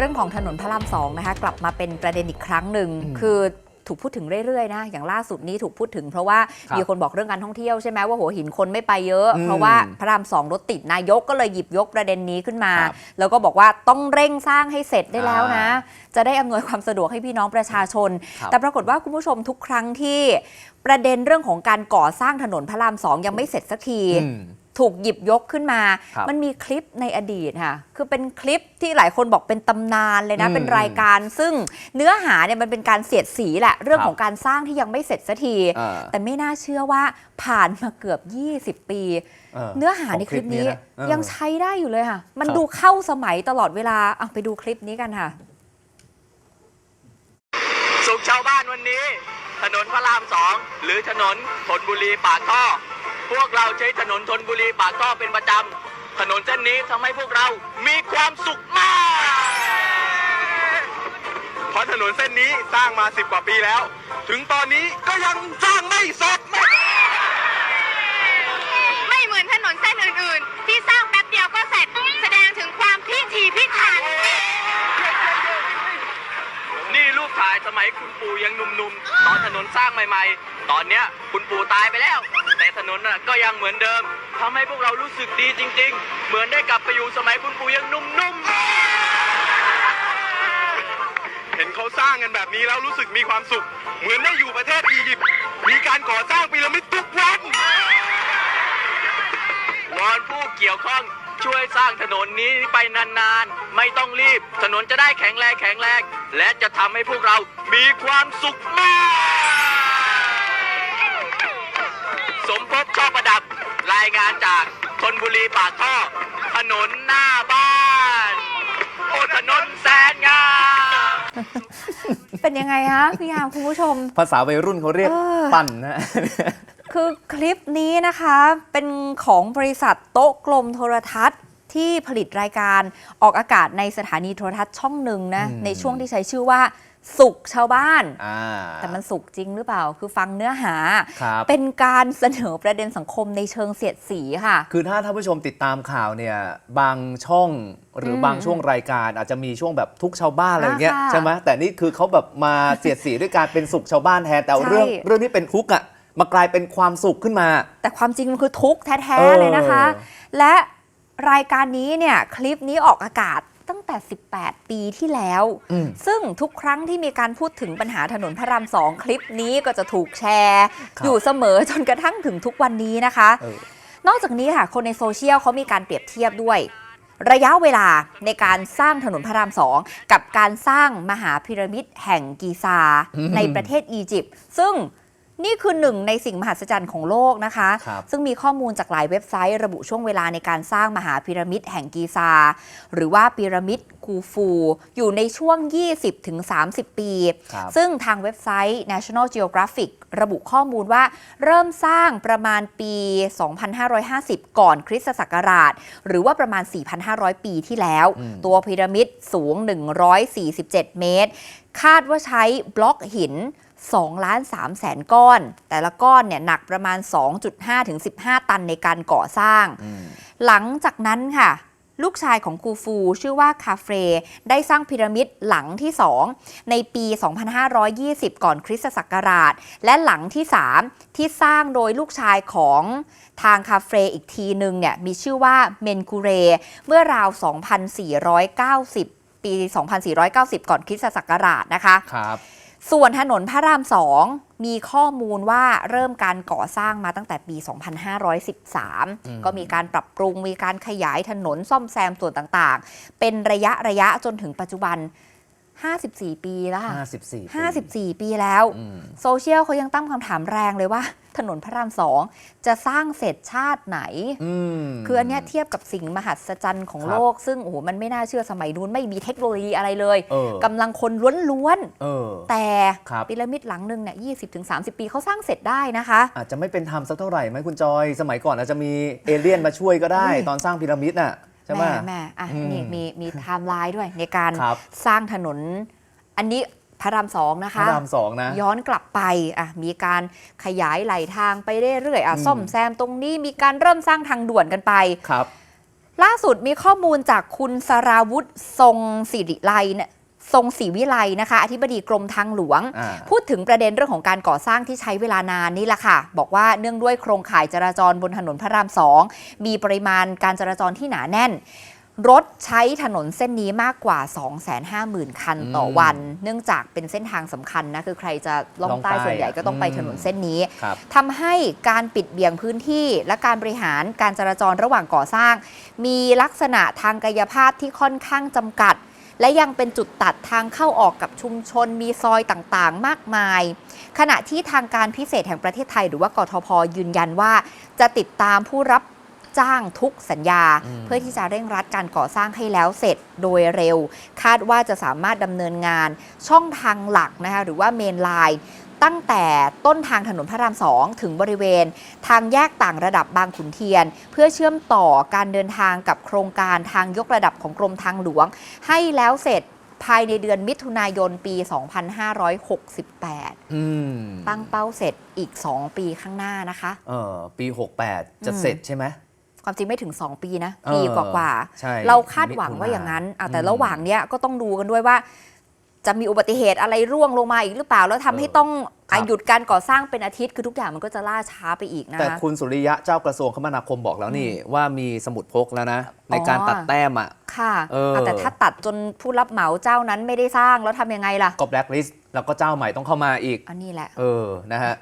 รื่องของถนนพระรามสองนะคะกลับมาเป็นประเด็นอีกครั้งหนึ่งอืมคือถูกพูดถึงเรื่อยๆนะอย่างล่าสุดนี้ถูกพูดถึงเพราะว่าครับมีคนบอกเรื่องการท่องเที่ยวใช่ไหมว่าหัวหินคนไม่ไปเยอะอืมเพราะว่าพระรามสองรถติดนายกก็เลยหยิบยกประเด็นนี้ขึ้นมาครับแล้วก็บอกว่าต้องเร่งสร้างให้เสร็จได้แล้วนะอ่จะได้อำนวยความสะดวกให้พี่น้องประชาชนครับแต่ปรากฏว่าคุณผู้ชมทุกครั้งที่ประเด็นเรื่องของการก่อสร้างถนนพระรามสองยังไม่เสร็จสักทีอืม ถูกหยิบยกขึ้นมา ครับมันมีคลิปในอดีตค่ะ คือเป็นคลิปที่หลายคนบอกเป็นตำนานเลยนะ อืมเป็นรายการ ซึ่งเนื้อหาเนี่ยมันเป็นการเสียดสีแหละ เรื่องครับ ของการสร้างที่ยังไม่เสร็จสักทีเออแต่ไม่น่าเชื่อว่าผ่านมาเกือบ 20 ปี เนื้อหาในคลิปนี้ของะเออยังใช้ได้อยู่เลยค่ะ มันครับ ดูเข้าสมัยตลอดเวลาเอาไปดูคลิปนี้กันค่ะ สุขชาวบ้านวันนี้ ถนนพระรามสองหรือถนนธนบุรีปากท่อ พวกเราใช้ถนนธนบุรีปากท่อเป็นประจำถนนเส้นนี้ทำให้พวกเรามีความสุขมาก เพราะถนนเส้นนี้สร้างมาสิบกว่าปีแล้ว ถึงตอนนี้ก็ยังสร้างไม่เสร็จไม่ไม่เหมือนถนนเส้นอื่น ๆ ที่สร้างแป๊บเดียวก็เสร็จ แสดงถึงความพิถีพิถัน นี่รูปถ่ายสมัยคุณปู่ยังหนุ่มๆ ตอนถนนสร้างใหม่ ๆ ตอนเนี้ยคุณปู่ตายไปแล้ว แต่ถนนน่ะก็ยังเหมือนเดิมทำให้พวกเรารู้สึกดีจริง ๆ เหมือนได้กลับไปอยู่สมัยคุณปู่ยังหนุ่มๆ เห็นเขาสร้างกันแบบนี้แล้วรู้สึกมีความสุข เหมือนได้อยู่ประเทศอียิปต์มีการก่อสร้างพีระมิดทุกวันวอนผู้เกี่ยวข้องช่วยสร้างถนนนี้ไปนานๆ ไม่ต้องรีบ ถนนจะได้แข็งแรงแข็งแรง และจะทำให้พวกเรามีความสุขมาก สมภพชอบประดับ รายงานจากธนบุรีปากท่อ ถนนหน้าบ้าน โอ้ถนนแสนงาม เป็นยังไงคะพี่ยามคุณผู้ชม ภาษาวัยรุ่นเขาเรียกเออ ปั่นนะ คือคลิปนี้นะคะเป็นของบริษัทโต๊ะกลมโทรทัศน์ที่ผลิตรายการออกอากาศในสถานีโทรทัศน์ช่องหนึ่งนะ อืม ในช่วงที่ใช้ชื่อว่า สุขชาวบ้าน อ่า แต่มันสุขจริงหรือเปล่า คือฟังเนื้อหา ครับ เป็นการเสนอประเด็นสังคมในเชิงเสียดสีค่ะ คือถ้าท่านผู้ชมติดตามข่าวเนี่ย บางช่องหรืออมบางช่วงรายการอาจจะมีช่วงแบบทุกข์ชาวบ้านอะไรอย่างเงี้ยอ่าค่ะใช่ไหมแต่นี่คือเขาแบบมาเสียดสีด้วยการเป็นสุขชาวบ้านแทนแต่ใช่ เรื่องเรื่องที่เป็นทุกข์อะมากลายเป็นความสุขขึ้นมา แต่ความจริงมันคือทุกข์แท้ เออ ๆ เลยนะคะ และรายการนี้เนี่ย คลิปนี้ออกอากาศ ตั้งแต่18ปีที่แล้วอืมซึ่งทุกครั้งที่มีการพูดถึงปัญหาถนนพระรามสองคลิปนี้ก็จะถูกแชร์ ครับ อยู่เสมอจนกระทั่งถึงทุกวันนี้นะคะ เออนอกจากนี้ค่ะ คนในโซเชียลเขามีการเปรียบเทียบด้วย ระยะเวลาในการสร้างถนนพระรามสองกับการสร้างมหาพีระมิดแห่งกีซาในประเทศอียิปต์ซึ่ง นี่คือหนึ่งในสิ่งมหัศจรรย์ของโลกนะคะ ครับซึ่งมีข้อมูลจากหลายเว็บไซต์ ระบุช่วงเวลาในการสร้างมหาพีระมิดแห่งกีซา หรือว่าพีระมิดคูฟู อยู่ในช่วง 20-30 ปี ครับซึ่งทางเว็บไซต์ National Geographic ระบุข้อมูลว่า เริ่มสร้างประมาณปี 2550 ก่อนคริสตศักราช หรือว่าประมาณ 4,500 ปีที่แล้ว อืม ตัวพีระมิดสูง 147 เมตร คาดว่าใช้บล็อกหิน 2ล้าน3แสนก้อน แต่ละก้อนเนี่ยหนักประมาณ 2.5 ถึง 15 ตันในการก่อสร้างอืมหลังจากนั้นค่ะ ลูกชายของกูฟูชื่อว่าคาเฟรได้สร้างพีระมิดหลังที่ 2 ในปี 2520 ก่อนคริสตศักราช และหลังที่ 3 ที่สร้างโดยลูกชายของทางคาเฟรอีกทีหนึ่งเนี่ยมีชื่อว่าเมนกูเร เมื่อราว 2,490 ปี 2490 ก่อนคริสตศักราชนะคะครับ ส่วนถนนพระรามสองมีข้อมูลว่าเริ่มการก่อสร้างมาตั้งแต่ปีอืม2513 ก็มีการปรับปรุงมีการขยายถนนซ่อมแซมส่วนต่างๆ เป็นระยะระยะจนถึงปัจจุบัน 54 ปีแล้วค่ะ54ปี54 ปีแล้วอืมโซเชียลเขายังตั้งคำถามแรงเลยว่า ถนนพระรามสองจะสร้างเสร็จชาติไหนอืมคืออันเนี้ยเทียบกับสิ่งมหัศจรรย์ของครับโลก ซึ่งโอ้โหมันไม่น่าเชื่อสมัยนู้นไม่มีเทคโนโลยีอะไรเลยเออกำลังคนล้วนๆเออแต่ครับพีระมิดหลังหนึ่งเนี่ยยีถึง30 ปีเขาสร้างเสร็จได้นะคะ อาจจะไม่เป็นธรรมสักเท่าไหร่ไหมคุณจอย สมัยก่อนอาจจะมีเอเลี่ยนมาช่วยก็ได้อืมตอนสร้างพีระมิดน่ะใช่ไหมแม่แม่อะอืมนี่มีมีไทม์ไลน์ด้วยในการครับสร้างถนน อันนี้พระรามสองนะพระคะรามสองนะ ย้อนกลับไปอะมีการขยายไหลทางไปเรื่อยๆอะอืมซ่อมแซมตรงนี้มีการเริ่มสร้างทางด่วนกันไปครับ ล่าสุดมีข้อมูลจากคุณสราวุธทรงสิริไลเนี่ย ทรงศรีวิไลนะคะ อธิบดีกรมทางหลวงอ่าพูดถึงประเด็นเรื่องของการก่อสร้างที่ใช้เวลานานนี่แหละค่ะ บอกว่าเนื่องด้วยโครงข่ายจราจรบนถนนพระรามสองมีปริมาณการจราจรที่หนาแน่น รถใช้ถนนเส้นนี้มากกว่า 250,000 คันต่อวัน เนื่องจากเป็นเส้นทางสำคัญนะ คือใครจะล่องใต้ล่องใต้ส่วนใหญ่ก็ต้องไปอืมถนนเส้นนี้ครับทำให้การปิดเบี่ยงพื้นที่ และการบริหารการจราจรระหว่างก่อสร้าง มีลักษณะทางกายภาพที่ค่อนข้างจำกัด และยังเป็นจุดตัดทางเข้าออกกับชุมชนมีซอยต่างๆ มากมาย ขณะที่ทางการพิเศษแห่งประเทศไทย หรือว่ากทพยืนยันว่า จะติดตามผู้รับจ้างทุกสัญญาอืมเพื่อที่จะเร่งรัดการก่อสร้างให้แล้วเสร็จโดยเร็ว คาดว่าจะสามารถดำเนินงานช่องทางหลักนะคะหรือว่าเมนไลน์ ตั้งแต่ต้นทางถนนพระรามสองถึงบริเวณ ทางแยกต่างระดับบางขุนเทียน เพื่อเชื่อมต่อการเดินทางกับโครงการทางยกระดับของกรมทางหลวง ให้แล้วเสร็จภายในเดือนมิถุนายนปี 2568อืมตั้งเป้าเสร็จอีก 2 ปีข้างหน้านะคะ เออปี 68 จะอืมเสร็จใช่ไหมความจริงไม่ถึง 2 ปีนะเออปีกว่าๆใช่เราคาดหวังว่าอย่างนั้นอะแต่อืมระหว่างเนี้ยก็ต้องดูกันด้วยว่า จะมีอุบัติเหตุอะไรร่วงลงมาอีกหรือเปล่า แล้วทำให้ต้องครับอะหยุดการก่อสร้างเป็นอาทิตย์คือทุกอย่างมันก็จะล่าช้าไปอีกนะแต่คะคุณสุริยะเจ้ากระทรวงคมนาคมบอกแล้วนี่ว่ามีสมุดพกแล้วนะ ในการอ๋อตัดแต้มอะค่ะเอออะแต่ถ้าตัดจนผู้รับเหมาเจ้านั้นไม่ได้สร้างแล้วทำยังไงล่ะก็แบล็คลิสต์แล้วก็เจ้าใหม่ต้องเข้ามาอีกอันนี้แหละเออนะฮะ